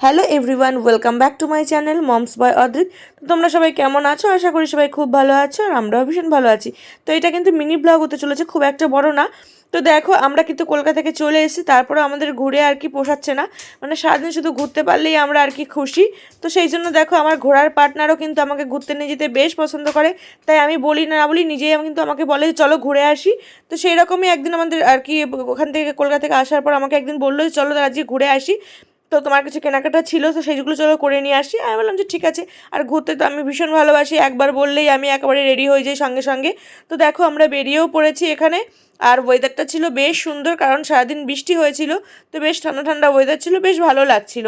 Hello everyone, welcome back to my channel mom's boy Adrit. তো তোমরা সবাই কেমন আছো? আশা করি সবাই খুব ভালো আছো আর আমরাও ভীষণ ভালো আছি। তো এটা কিন্তু মিনি ব্লগ হতে চলেছে, খুব একটা বড় না। তো দেখো, আমরা কিন্তু কলকাতা থেকে চলে এসেছি, তারপরে আমাদের ঘুরে আর কি পোষাচ্ছে না। মানে সারাদিন শুধু ঘুরতে পারলেই আমরা আর কি খুশি। তো সেই জন্য দেখো, আমার ঘোরার পার্টনারও কিন্তু আমাকে ঘুরতে নিয়ে যেতে বেশ পছন্দ করে। তাই আমি বলি না বলি, নিজেই কিন্তু আমাকে বলে চলো ঘুরে আসি। তো সেই রকমই একদিন আমাদের আর কি ওখান থেকে কলকাতা থেকে আসার পর আমাকে একদিন বলল যে চলো আজকে ঘুরে আসি। তো তোমার কিছু কেনাকাটা ছিল, তো সেইগুলো চলো করে নিয়ে আসি। আমি বললাম যে ঠিক আছে, আর ঘুরতে তো আমি ভীষণ ভালোবাসি, একবার বললেই আমি একেবারে রেডি হয়ে যাই সঙ্গে সঙ্গে। তো দেখো আমরা বেরিয়েও পড়েছি এখানে, আর ওয়েদারটা ছিল বেশ সুন্দর, কারণ সারাদিন বৃষ্টি হয়েছিল, তো বেশ ঠান্ডা ঠান্ডা ওয়েদার ছিল, বেশ ভালো লাগছিল।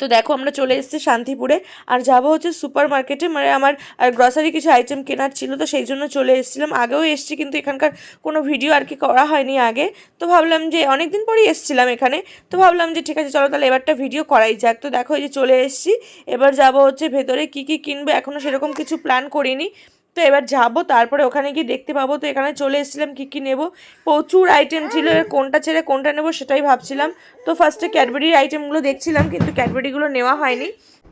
তো দেখো আমরা চলে এসেছি শান্তিপুরে, আর যাব হচ্ছে সুপার মার্কেটে মানে আমার, আর গ্রসারি কিছু আইটেম কেনার ছিল, তো সেই জন্য চলে এসেছিলাম। আগেও এসেছি, কিন্তু এখানকার কোনো ভিডিও আর কি করা হয়নি আগে। তো ভাবলাম যে অনেক দিন পরেই এসেছিলাম এখানে, তো ভাবলাম যে ঠিক আছে, চলো তাহলে এবারটা ভিডিও করাই যাক। তো দেখো এই যে চলে এসেছি, এবার যাব হচ্ছে ভেতরে কি কি কিনবো এখনও সেরকম কিছু প্ল্যান করিনি। তো এবার যাব, তারপরে ওখানে গিয়ে দেখতে পাবো। তো এখানে চলে এসেছিলাম কী কী নেব। প্রচুর আইটেম ছিল কোনটা ছেড়ে কোনটা নেব সেটাই ভাবছিলাম। তো ফার্স্টে ক্যাডবেরির আইটেমগুলো দেখছিলাম, কিন্তু ক্যাডবেরিগুলো নেওয়া হয়নি।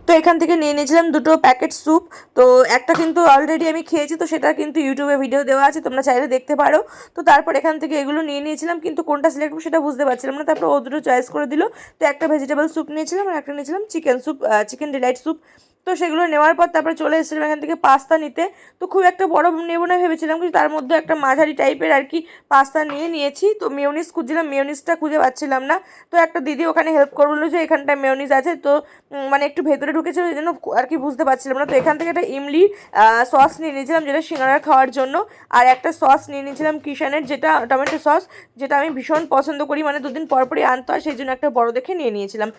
তো এখান থেকে নিয়ে নিয়েছিলাম দুটো প্যাকেট স্যুপ তো একটা কিন্তু অলরেডি আমি খেয়েছি, তো সেটা কিন্তু ইউটিউবে ভিডিও দেওয়া আছে, তোমরা চাইলে দেখতে পারো। তো তারপর এখান থেকে এগুলো নিয়ে নিয়েছিলাম, কিন্তু কোনটা সিলেক্ট করব সেটা বুঝতে পারছিলাম না। তারপর ও দুটো চয়েস করে দিল। তো একটা ভেজিটেবল স্যুপ নিয়েছিলাম, আর একটা নিয়েছিলাম chicken soup chicken delight soup তো সেগুলো নেওয়ার পর তারপরে চলে এসেছিলাম এখান থেকে পাস্তা নিতে। তো খুব একটা বড় নেব না ভেবেছিলাম, কিন্তু তার মধ্যে একটা মাঝারি টাইপের আর কি পাস্তা নিয়ে নিয়েছি। তো মেয়নিস খুঁজছিলাম মেয়নিসটা খুঁজে পাচ্ছিলাম না। তো একটা দিদি ওখানে হেল্প করল যে এখানটায় মেয়নিস আছে। তো মানে একটু ভেতরে ঢুকেছিল ওই জন্য আর কি বুঝতে পারছিলাম না। তো এখান থেকে একটা ইমলি সস নিয়ে নিয়েছিলাম, যেটা সিঙ্গারা খাওয়ার জন্য। আর একটা সস নিয়ে নিয়েছিলাম কিষানের, যেটা টমেটো সস যেটা আমি ভীষণ পছন্দ করি। মানে দুদিন পর পরই আনতে হয়, সেই জন্য একটা বড় দেখে নিয়ে নিয়েছিলাম।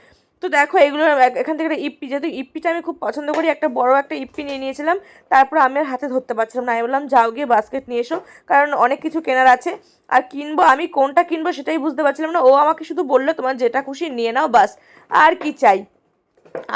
তো দেখো, এগুলো এখান থেকে একটা ইপ্পি, যেহেতু ইপ্পিটা আমি খুব পছন্দ করি, একটা বড় একটা ইপ্পি নিয়ে নিয়েছিলাম। তারপর আমি আর হাতে ধরতে পারছিলাম না। আমি বললাম, যাও গিয়ে বাস্কেট নিয়ে এসো। কারণ অনেক কিছু কেনার আছে। আর কিনবো, আমি কোনটা কিনবো সেটাই বুঝতে পারছিলাম না। ও আমাকে শুধু বলল, তোমার যেটা খুশি নিয়ে নাও বাস। আর কি চাই?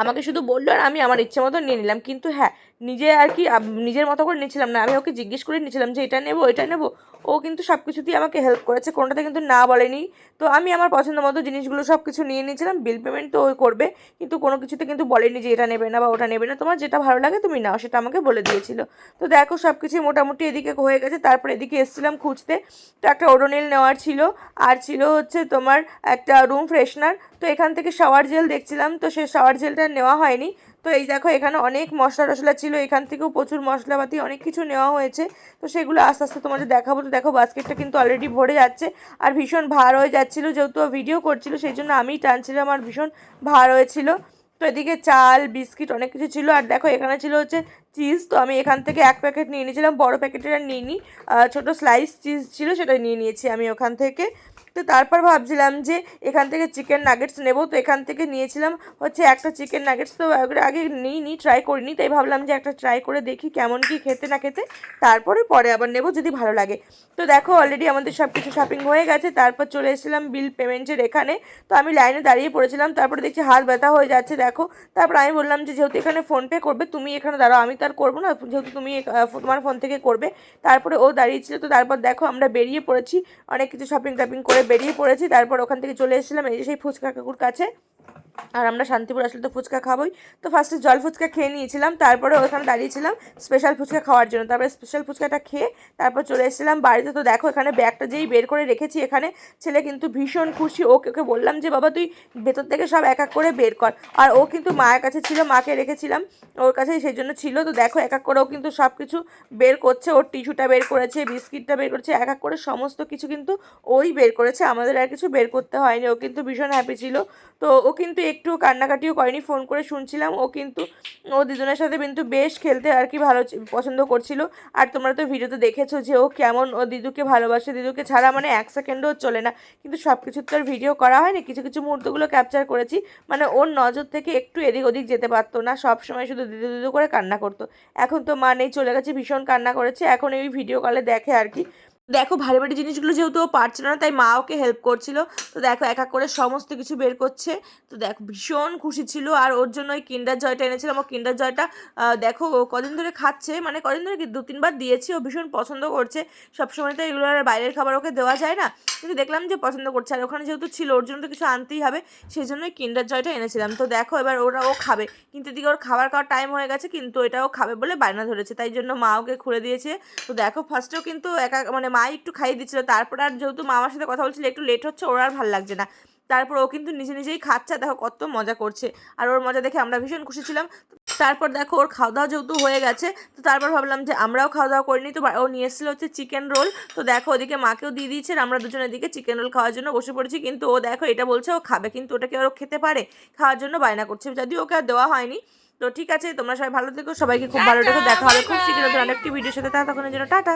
আমাকে শুধু বলল আর আমি আমার ইচ্ছে মতো নিয়ে নিলাম। কিন্তু হ্যাঁ নিজে আর কি নিজের মতো করে নিয়েছিলাম না। আমি ওকে জিজ্ঞেস করে নিয়েছিলাম যে, এটা নেব এটা নেব? ও কিন্তু সব কিছুতেই আমাকে হেল্প করেছে। কোনটাতে কিন্তু না বলেনি। তো আমি আমার পছন্দ মতো জিনিসগুলো সব কিছু নিয়ে নিয়েছিলাম। বিল পেমেন্ট তো ওই করবে। কিন্তু কোনো কিছুতে কিন্তু বলেনি যে, এটা নেবে না বা ওটা নেবে না। তোমার যেটা ভালো লাগে তুমি নাও, সেটা আমাকে বলে দিয়েছিল। তো দেখো সব কিছুই মোটামুটি এদিকে হয়ে গেছে। তারপর এদিকে এসেছিলাম খুঁজতে। তো একটা ওডোনিল নেওয়ার ছিল। আর ছিল হচ্ছে তোমার একটা রুম ফ্রেশনার তো এখান থেকে শাওয়ার জেল দেখছিলাম, তো সে শাওয়ার জেলটা নেওয়া হয়নি। তো এই দেখো, এখানে অনেক মশলা টশলা ছিল, এখান থেকেও প্রচুর মশলাপাতি, অনেক কিছু নেওয়া হয়েছে। তো সেগুলো আস্তে আস্তে তোমাদের দেখাবো। তো দেখো, বাস্কেটটা কিন্তু অলরেডি ভরে যাচ্ছে আর ভীষণ ভার হয়ে যাচ্ছিল, যেহেতু ভিডিও করছিল, সেই জন্য আমিই টানছিলাম আর ভীষণ ভার হয়েছিল। তো এদিকে চাল, বিস্কিট অনেক কিছু ছিল আর দেখো, এখানে ছিল হচ্ছে চিজ তো আমি এখান থেকে এক প্যাকেট নিয়ে নিয়েছিলাম, বড় প্যাকেটের আর নিয়ে নিই ছোটো স্লাইস চিজ ছিল, সেটা নিয়ে নিয়েছি আমি ওখান থেকে। তো তারপর ভাবছিলাম যে এখান থেকে চিকেন নাগেটস নেব। তো এখান থেকে নিয়েছিলাম হচ্ছে একটা চিকেন নাগেটস তো আগে নিইনি ট্রাই করিনি। তাই ভাবলাম যে একটা ট্রাই করে দেখি কেমন কি খেতে না খেতে। তারপরে, পরে আবার নেব যদি ভালো লাগে। তো দেখো অলরেডি আমাদের সব কিছু শপিং হয়ে গেছে। তারপর চলে এসেছিলাম বিল পেমেন্টের এখানে। তো আমি লাইনে দাঁড়িয়ে পড়েছিলাম। তারপরে দেখছি হাত ব্যথা হয়ে যাচ্ছে, দেখো। তারপর আমি বললাম যে যেহেতু এখানে ফোনপে করবে, তুমি এখানে দাঁড়াও। আমি তো আর করব না। যেহেতু তুমি তোমার ফোন থেকে করবে। তারপরে ও দাঁড়িয়েছিল। তো তারপর দেখো আমরা বেরিয়ে পড়েছি। অনেক কিছু শপিং টপিং করে বেরিয়ে পড়েছি তারপর ওখান থেকে চলে এসেছিলাম এই যে সেই ফুচকা কাকুর কাছে। আর আমরা শান্তিপুর আসলে তো ফুচকা খাবোই। তো ফার্স্টে জল ফুচকা খেয়ে নিয়েছিলাম, তারপরে ওখানে দাঁড়িয়েছিলাম স্পেশাল ফুচকা খাওয়ার জন্য। তারপরে স্পেশাল ফুচকাটা খেয়ে তারপর চলে এসেছিলাম বাড়িতে। তো দেখো এখানে ব্যাগটা যেই বের করে রেখেছি এখানে, ছেলে কিন্তু ভীষণ খুশি। ওকে ওকে বললাম যে, বাবা, তুই ভেতর থেকে সব এক এক করে বের কর। আর ও কিন্তু মায়ের কাছে ছিল, মাকে রেখেছিলাম। ওর কাছে সেই জন্য ছিল। তো দেখো এক এক করে ও কিন্তু সব কিছু বের করছে। ওর টিস্যুটা বের করেছে, বিস্কিটটা বের করেছে, এক এক করে সমস্ত কিছু কিন্তু ওই বের করেছে। আমাদের আর কিছু বের করতে হয়নি। ও কিন্তু ভীষণ হ্যাপি ছিল। তো ও কিন্তু একটু কান্নাকাটিও করেনি, ফোন করে শুনছিলাম। ও কিন্তু, ও দিদুনের সাথে কিন্তু বেশ খেলতে আর কি ভালো পছন্দ করছিল। আর তোমরা তো ভিডিওতে দেখেছ যে ও কেমন, ও দিদুকে ভালোবাসে। দিদুকে ছাড়া মানে এক সেকেন্ডও চলে না। কিন্তু সব কিছু তো আর ভিডিও করা হয়নি। কিছু কিছু মুহূর্তগুলো ক্যাপচার করেছি। মানে ওর নজর থেকে একটু এদিক ওদিক যেতে পারতো না। সব সময় শুধু দিদু দিদু করে কান্না করতো। এখন তো মা নেই, চলে গেছে, ভীষণ কান্না করেছে। এখন এই ভিডিও কলে দেখে আর কি দেখো ভারী ভারী জিনিসগুলো যেহেতু ও পারছিল না, তাই মা ওকে হেল্প করছিল। তো দেখো এক এক করে সমস্ত কিছু বের করছে। তো দেখো ভীষণ খুশি ছিল আর ওর জন্য ওই কিন্ডার জয়টা এনেছিলাম। ও কিন্ডার জয়টা দেখো ও কদিন ধরে খাচ্ছে মানে কদিন ধরে দু তিনবার দিয়েছি, ও ভীষণ পছন্দ করছে। সবসময় তো এগুলো আর বাইরের খাবার ওকে দেওয়া যায় না। কিন্তু দেখলাম যে পছন্দ করছে আর ওখানে যেহেতু ছিল, ওর জন্য তো কিছু আনতেই হবে সেই জন্যই কিন্ডার জয়টা এনেছিলাম। তো দেখো এবার ওরা, ও খাবে। কিন্তু এদিকে ওর খাবার খাওয়ার টাইম হয়ে গেছে, কিন্তু এটাও খাবে বলে বায়না ধরেছে। তাই জন্য মা ওকে খুলে দিয়েছে। তো দেখো ফার্স্টেও কিন্তু একা মানে মা একটু খাইয়ে দিচ্ছিল তারপর আর যেহেতু মামার সাথে কথা বলছিল একটু লেট হচ্ছে ওর আর ভালো লাগছে না। তারপর ও কিন্তু নিজে নিজেই খাচ্ছে দেখো কত মজা করছে। আর ওর মজা দেখে আমরা ভীষণ খুশি ছিলাম। তারপর দেখো ওর খাওয়া দাওয়া যেহেতু হয়ে গেছে তো তারপর ভাবলাম যে আমরাও খাওয়া দাওয়া করিনি তো ও নিয়ে এসেছিল হচ্ছে চিকেন রোল তো দেখো ওদিকে মাকেও দিয়ে দিয়েছে আর আমরা দুজনের দিকে চিকেন রোল খাওয়ার জন্য বসে পড়েছি। কিন্তু ও দেখো এটা বলছে ও খাবে কিন্তু ওটাকে আর ও খেতে পারে খাওয়ার জন্য বায়না করছে। যদিও ওকে আর দেওয়া হয়নি। তো ঠিক আছে তোমরা সবাই ভালো থেকো সবাইকে খুব ভালো থেকো দেখা হবে খুব শীঘ্রই। নতুন আরেকটি ভিডিওর সাথে তা তখন জন্য টাটা!